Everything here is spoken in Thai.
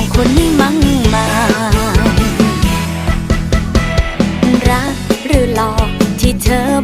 องคนนี้มั่งมารักหรือหลอกที่เธอ